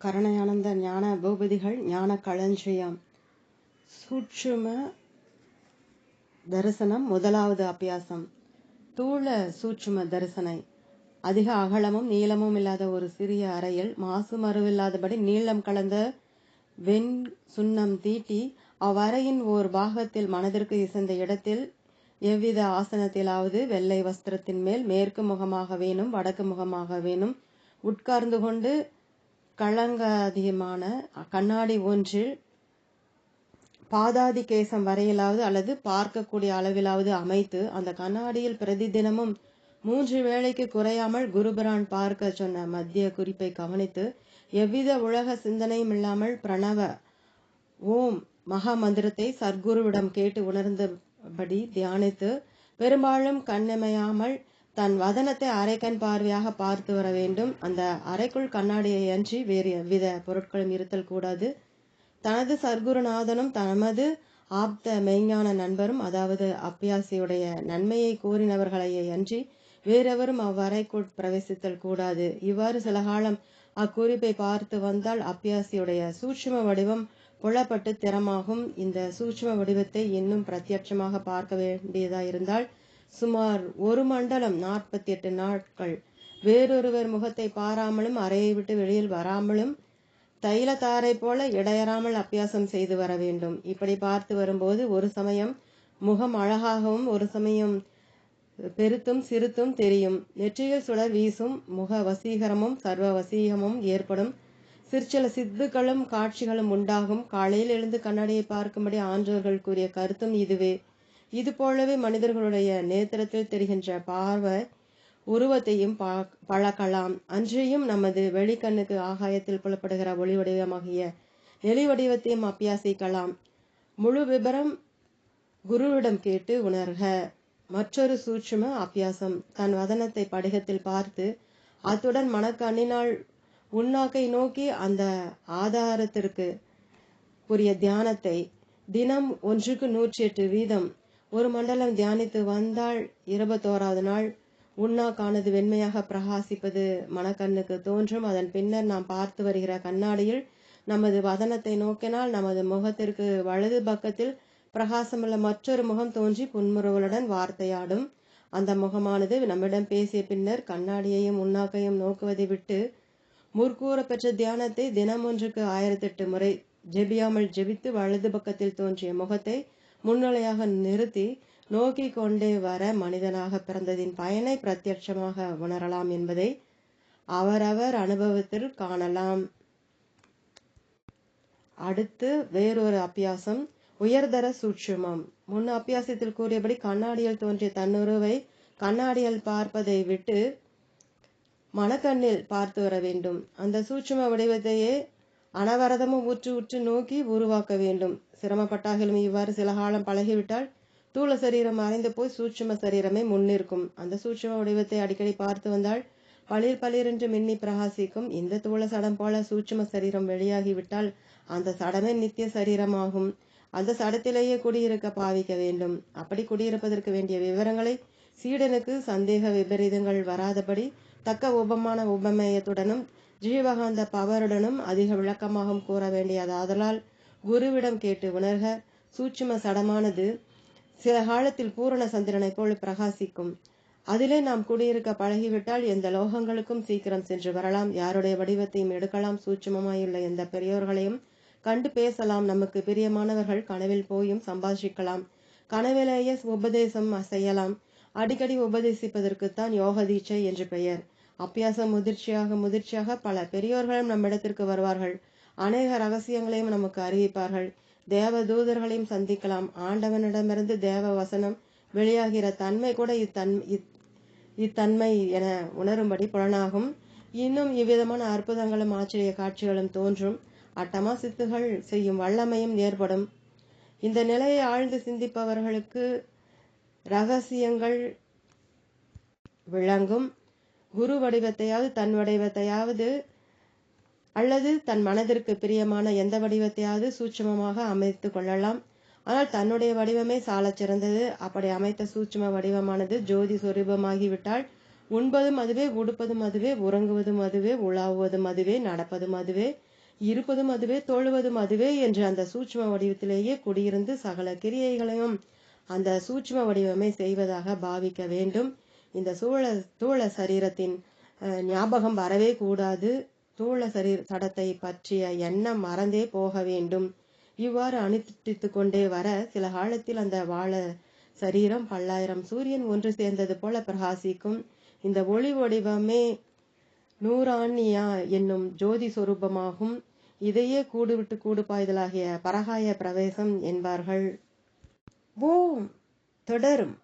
கருணையானந்த ஞான பூபதிகள் ஞான களஞ்சியம். சூட்சும தரிசனம் முதலாவது அபியாசம். தூள சூட்சும தரிசனை. அதிக அகலமும் நீளமும் இல்லாத ஒரு சிறிய அறையில் மாசு மறுவில்லாதபடி நீளம் கலந்த வெண் சுண்ணம் தீட்டி அவ்வறையின் ஓர் பாகத்தில் மனதிற்கு இசைந்த இடத்தில் எவ்வித ஆசனத்திலாவது வெள்ளை வஸ்திரத்தின் மேல் மேற்கு முகமாக வேணும் வடக்கு முகமாக வேணும் உட்கார்ந்து கொண்டு களங்காதியமான கண்ணாடி ஒன்றில் பாதாதி கேசம் வரையிலாவது அல்லது பார்க்கக்கூடிய அளவிலாவது அமைத்து அந்த கண்ணாடியில் பிரதி தினமும் மூன்று வேளைக்கு குறையாமல் குருபரான் பார்க்க சொன்ன மத்திய குறிப்பை கவனித்து எவ்வித உலக சிந்தனையும் இல்லாமல் பிரணவ ஓம் மகா மந்திரத்தை சர்க்குருவிடம் கேட்டு உணர்ந்தபடி தியானித்து பெரும்பாலும் கண்ணமையாமல் தன் வதனத்தை அரைக்கண் பார்வையாக பார்த்து வர வேண்டும். அந்த அறைக்குள் கண்ணாடியை அன்றி வேறு எவ்வித பொருட்களும் இருத்தல் கூடாது. தனது சர்க்குருநாதனும் தமது ஆப்த மெய்ஞான நண்பரும் அதாவது அப்பியாசியுடைய நன்மையை கூறினவர்களையே அன்றி வேறெவரும் அவ்வறைக்குள் பிரவேசித்தல் கூடாது. இவ்வாறு சில காலம் அக்குறிப்பை பார்த்து வந்தால் அப்பியாசியுடைய சூட்சும வடிவம் புலப்பட்டு திறமாகும். இந்த சூட்சும வடிவத்தை இன்னும் பிரத்யட்சமாக பார்க்க வேண்டியதாயிருந்தால் சுமார் ஒரு மண்டலம் நாற்பத்தி எட்டு நாட்கள். வேறொருவர் முகத்தை பாராமலும் அறையை விட்டு வெளியில் வராமலும் தைலத்தாரை போல இடையறாமல் அபியாசம் செய்து வர வேண்டும். இப்படி பார்த்து வரும்போது ஒரு சமயம் முகம் அழகாகவும் ஒரு சமயம் பெருத்தும் சிறுத்தும் தெரியும். நெற்றியில் சுடர் வீசும் முக வசீகரமும் சர்வ வசீகமும் ஏற்படும். சிற்சில சித்துக்களும் காட்சிகளும் உண்டாகும். காலையில் எழுந்து கண்ணாடியை பார்க்கும்படி ஆன்றோர்கள் கூறிய கருத்தும் இதுவே. இது போலவே மனிதர்களுடைய நேத்திரத்தில் தெரிகின்ற பார்வை உருவத்தையும் பழக்கலாம். அன்றையும் நமது வெளிக்கண்ணுக்கு ஆகாயத்தில் புலப்படுகிற ஒளி வடிவமாகிய நெளி வடிவத்தையும் அபியாசிக்கலாம். முழு விபரம் குருவிடம் கேட்டு உணர்க. மற்றொரு சூட்சும அபியாசம். தன் வதனத்தை படிகத்தில் பார்த்து அத்துடன் மனக்கண்ணினால் உன்னாக்கை நோக்கி அந்த ஆதாரத்திற்கு உரிய தியானத்தை தினம் ஒன்றுக்கு நூற்றி எட்டு வீதம் ஒரு மண்டலம் தியானித்து வந்தால் இருபத்தோராவது நாள். உண்ணாக்கானது வெண்மையாக பிரகாசிப்பது மனக்கண்ணுக்கு தோன்றும். அதன் பின்னர் நாம் பார்த்து வருகிற கண்ணாடியில் நமது வதனத்தை நோக்கினால் நமது முகத்திற்கு வலது பக்கத்தில் பிரகாசமுள்ள மற்றொரு முகம் தோன்றி புன்முறுவலுடன் வார்த்தையாடும். அந்த முகமானது நம்மிடம் பேசிய பின்னர் கண்ணாடியையும் உண்ணாக்கையும் நோக்குவதை விட்டு முற்கூற பெற்ற தியானத்தை தினம் ஒன்றுக்கு ஆயிரத்தெட்டு முறை ஜெபியாமல் ஜெபித்து வலது பக்கத்தில் தோன்றிய முகத்தை முன்னிலையாக நிறுத்தி நோக்கி கொண்டே வர மனிதனாக பிறந்ததின் பயனை பிரத்யட்சமாக உணரலாம் என்பதை அவரவர் அனுபவத்தில் காணலாம். அடுத்து வேறொரு அபியாசம் உயர்தர சூட்சுமம். முன் அபியாசத்தில் கூறியபடி கண்ணாடியில் தோன்றிய தன்னுருவை கண்ணாடியில் பார்ப்பதை விட்டு மனக்கண்ணில் பார்த்து வர வேண்டும். அந்த சூட்சும வடிவத்தையே அனவரதமும் உற்று உற்று நோக்கி உருவாக்க வேண்டும். சிரமப்பட்டாகிலும் இவ்வாறு சில காலம் பழகிவிட்டால் தூள சரீரம் மறைந்து போய் சூட்சும சரீரமே முன்னிற்கும் அந்த சூட்சும வடிவத்தை அடிக்கடி பார்த்து வந்தால் பளிர் பளிரென்று மின்னி பிரகாசிக்கும். இந்த தூள சடம் போல சூட்சும சரீரம் வெளியாகிவிட்டால் அந்த சடமே நித்திய சரீரமாகும். அந்த சடத்திலேயே குடியிருக்க பாவிக்க வேண்டும். அப்படி குடியிருப்பதற்கு வேண்டிய விவரங்களை சீடனுக்கு சந்தேக விபரீதங்கள் வராதபடி தக்க உபமான உபமேயத்துடனும் ஜீவகாந்த பவருடனும் அதிக விளக்கமாகவும் கூற வேண்டியது. ஆதலால் குருவிடம் கேட்டு உணர்க சூட்சும சடமானது சில காலத்தில் பூரண சந்திரனைப் போல் பிரகாசிக்கும். அதிலே நாம் குடியிருக்க பழகிவிட்டால் எந்த லோகங்களுக்கும் சீக்கிரம் சென்று வரலாம். யாருடைய வடிவத்தையும் எடுக்கலாம். சூட்சுமமாயுள்ள எந்த பெரியோர்களையும் கண்டு பேசலாம். நமக்கு பிரியமானவர்கள் கனவில் போயும் சம்பாஷிக்கலாம். கனவிலேயே உபதேசம் செய்யலாம். அடிக்கடி உபதேசிப்பதற்குத்தான் யோக தீட்சை என்று பெயர். அப்பியாசம் முதிர்ச்சியாக முதிர்ச்சியாக பல பெரியோர்களும் நம்மிடத்திற்கு வருவார்கள். அநேக ரகசியங்களையும் நமக்கு அறிவிப்பார்கள். தேவ தூதர்களையும் சந்திக்கலாம். ஆண்டவனிடமிருந்து தேவ வசனம் வெளியாகிற தன்மை கூட இத்தன் இத்தன்மை என உணரும்படி புலனாகும். இன்னும் இவ்விதமான அற்புதங்களும் ஆச்சரிய காட்சிகளும் தோன்றும். அட்டமா சித்துகள் செய்யும் வல்லமையும் ஏற்படும். இந்த நிலையை ஆழ்ந்து சிந்திப்பவர்களுக்கு ரகசியங்கள் விளங்கும். குரு வடிவத்தையாவது தன் வடிவத்தையாவது அல்லது தன் மனதிற்கு பிரியமான எந்த வடிவத்தையாவது சூட்சமமாக அமைத்து கொள்ளலாம். ஆனால் தன்னுடைய வடிவமே சாலச் சிறந்தது. அப்படி அமைத்த சூட்சும வடிவமானது ஜோதி சொரூபமாகிவிட்டால் உண்பதும் அதுவே உடுப்பதும் அதுவே உறங்குவதும் அதுவே உலாவுவதும் அதுவே நடப்பதும் அதுவே இருப்பதும் அதுவே தோழுவதும் அதுவே என்று அந்த சூட்சும வடிவத்திலேயே குடியிருந்து சகல கிரியைகளையும் அந்த சூட்சும வடிவமே செய்வதாக பாவிக்க வேண்டும். இந்த சூழ தூள சரீரத்தின் ஞாபகம் வரவே கூடாது. தூள சரீர தடத்தை பற்றிய எண்ணம் மறந்தே போக வேண்டும். இவ்வாறு அனுஷ்டித்து கொண்டே வர சில காலத்தில் அந்த வாழ சரீரம் பல்லாயிரம் சூரியன் ஒன்று சேர்ந்தது போல பிரகாசிக்கும். இந்த ஒளி வடிவமே நூறாண்யா என்னும் ஜோதி சொரூபமாகும். இதையே கூடுவிட்டு கூடு பாய்தலாகிய பரகாய பிரவேசம் என்பார்கள். ஓம் தொடரும்.